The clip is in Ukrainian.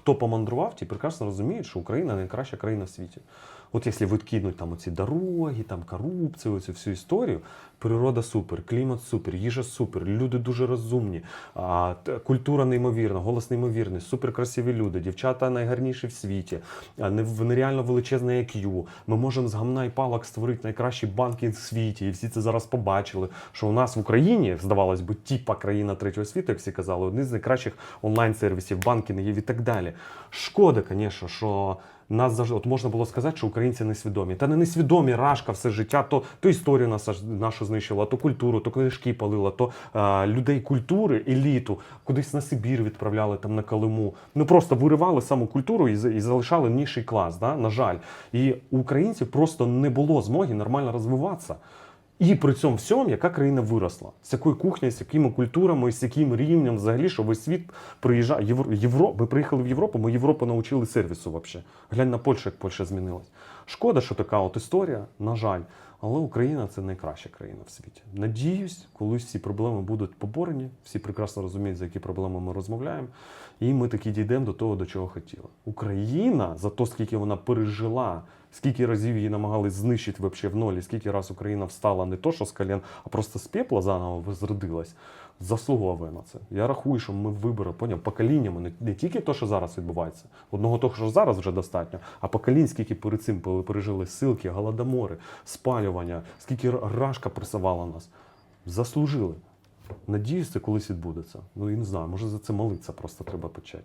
хто помандрував, ті прекрасно розуміють, що Україна найкраща країна в світі. От якщо відкинуть там оці дороги, там корупцію, оцю всю історію, природа супер, клімат супер, їжа супер, люди дуже розумні, а, культура неймовірна, голос неймовірний, супер красиві люди, дівчата найгарніші в світі, не- нереально величезне IQ. Ми можемо з гамна і палок створити найкращий банкінг в світі. І всі це зараз побачили. Що у нас в Україні, здавалось би, тіпа країна третього світу, як всі казали, один з найкращих онлайн-сервісів, банкінгів і так далі. Шкода, звісно, що. Нас завжди, от можна було сказати, що українці несвідомі. Та не несвідомі рашка все життя, то, то історію нас нашу знищила, то культуру, то книжки палила, то е, людей культури, еліту, кудись на Сибір відправляли там на Калиму. Ну просто виривали саму культуру і, і залишали нижчий клас. Да? На жаль. І українців просто не було змоги нормально розвиватися. І при цьому всьому, яка країна виросла, з якою кухнею, з якими культурами, з яким рівнем взагалі, що весь світ приїжджає. Євро... Євро... Ми приїхали в Європу, ми Європу навчили сервісу взагалі. Глянь на Польщу, як Польща змінилась. Шкода, що така от історія, на жаль. Але Україна це найкраща країна в світі. Надіюсь, колись ці проблеми будуть поборені. Всі прекрасно розуміють, за які проблеми ми розмовляємо. І ми таки дійдемо до того, до чого хотіли. Україна за те, скільки вона пережила, скільки разів її намагались знищити вообще в нолі, скільки раз Україна встала не то, що з колен, а просто з пепла заново возродилась, заслуговує на це. Я рахую, що ми вибори, поняв, поколіннями, не, не тільки те, що зараз відбувається, одного того, що зараз вже достатньо, а поколінь, скільки перед цим пережили силки, голодомори, спалювання, скільки рашка пресувала нас. Заслужили. Надіюсь, це колись відбудеться. Ну і не знаю, може за це молитися просто треба почати.